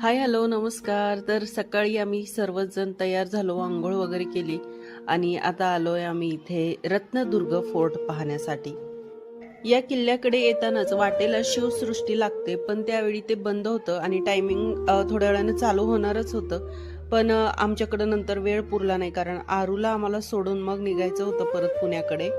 Hi hello नमस्कार. तर सकाळी आम्ही सर्वजण तयार झालो आंघोळ वगैरे केली आणि आता आलोय आम्ही इथे रत्नदुर्ग फोर्ट पाहण्यासाठी. या किल्ल्याकडे येतानाच वाटेला शिवसृष्टी लागते पण त्यावेळी ते बंद होतं आणि टायमिंग थोड्या वेळानं चालू होणारच होतं. पण आमच्याकडं नंतर वेळ पुरला नाही कारण आरूला आम्हाला सोडून मग निघायचं होतं परत पुण्याकडे.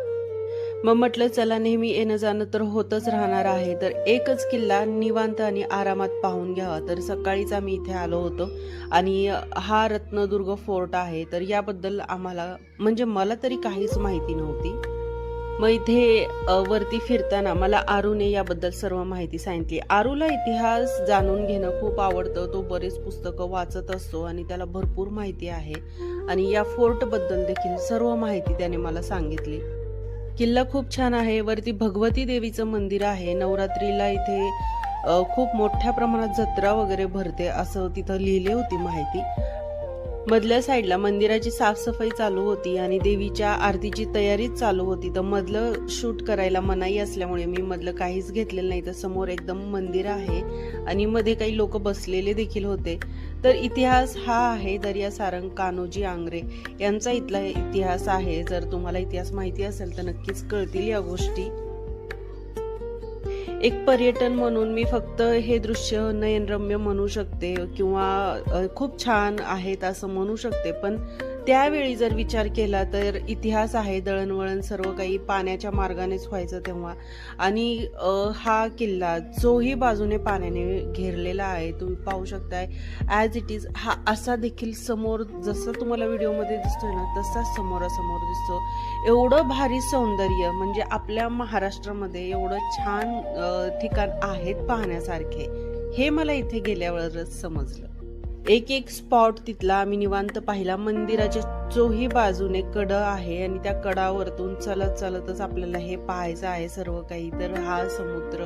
मग म्हटलं चला नेहमी येणं जाणं तर होतच राहणार आहे. तर एकच किल्ला निवांत आणि आरामात पाहून घ्यावा. तर सकाळीच आम्ही इथे आलो होतो. आणि हा रत्नदुर्ग फोर्ट आहे. तर याबद्दल आम्हाला म्हणजे मला तरी काहीच माहिती नव्हती. मग इथे वरती फिरताना मला आरूने याबद्दल सर्व माहिती सांगितली. आरूला इतिहास जाणून घेणं खूप आवडतं. तो बरेच पुस्तकं वाचत असतो आणि त्याला भरपूर माहिती आहे. आणि या फोर्टबद्दल देखील सर्व माहिती त्याने मला सांगितली. किल्ला खूप छान आहे. वरती भगवती देवीचं मंदिर आहे. नवरात्रीला इथे खूप मोठ्या प्रमाणात जत्रा वगैरे भरते असं तिथं लिहिले होती माहिती. मधल्या साईडला मंदिराची साफसफाई चालू होती आणि देवीच्या आरतीची तयारीच चालू होती. तर मधलं शूट करायला मनाई असल्यामुळे मी मधलं काहीच घेतलेलं नाही. तर समोर एकदम मंदिर आहे आणि मध्ये काही लोक बसलेले देखील होते. तर इतिहास हा आहे दर्या सारंग कान्होजी आंग्रे यांचा इथला इतिहास आहे. जर तुम्हाला इतिहास माहिती असेल तर नक्कीच कळतील या गोष्टी. एक पर्यटन म्हणून मी फक्त हे दृश्य नयनरम्य म्हणू शकते किंवा खूप छान आहेत असं म्हणू शकते. पण त्यावेळी जर विचार केला तर इतिहास आहे दळणवळण सर्व काही पाण्याच्या मार्गानेच व्हायचं तेव्हा. आणि हा किल्ला जोही बाजूने पाण्याने घेरलेला आहे तुम्ही पाहू शकताय. ॲज इट इज हा असा देखील समोर जसं तुम्हाला व्हिडिओमध्ये दिसतोय ना तसाच समोरासमोर दिसतो. एवढं भारी सौंदर्य म्हणजे आपल्या महाराष्ट्रामध्ये एवढं छान ठिकाण आहेत पाहण्यासारखे हे मला इथे गेल्यावरच समजलं. एक एक स्पॉट तिथला आम्ही निवांत पाहिला. मंदिराच्या चोही बाजूने कड आहे आणि त्या कडावरतून चलत चलतच आपल्याला हे पाहायचं आहे. सर्व काही तर हा समुद्र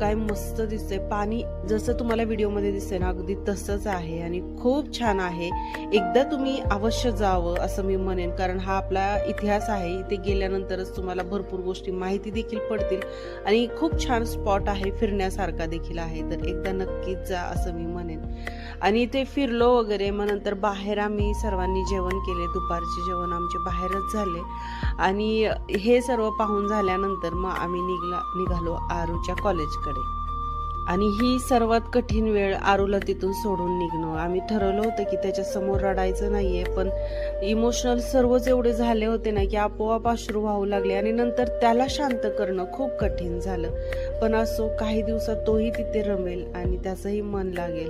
काय मस्त दिसतंय. पाणी जसं तुम्हाला व्हिडिओमध्ये दिसतंय ना अगदी तसंच आहे आणि खूप छान आहे. एकदा तुम्ही अवश्य जावं असं मी म्हणेन कारण हा आपला इतिहास आहे. इथे गेल्यानंतरच तुम्हाला भरपूर गोष्टी माहिती देखील पडतील आणि खूप छान स्पॉट आहे फिरण्यासारखा देखील आहे. तर एकदा नक्कीच जा असं मी म्हणेन. आणि इथे फिरलो वगैरे मग नंतर बाहेर आम्ही सर्वांनी जेवण केले. दुपारचे जेवण आमचे बाहेरच झाले. आणि हे सर्व पाहून झाल्यानंतर मग आम्ही निघला निघालो आरूच्या कॉलेजकडे आणि ही सर्वात कठीण वेळ आरूला तिथून सोडून निघणं. आम्ही ठरवलं होतं की त्याच्यासमोर रडायचं नाहीये पण इमोशनल सर्वच एवढे झाले होते ना की आपोआप अश्रू वाहू लागले आणि नंतर त्याला शांत करणं खूप कठीण झालं. पण असो काही दिवसात तोही तिथे रमेल आणि त्याचंही मन लागेल.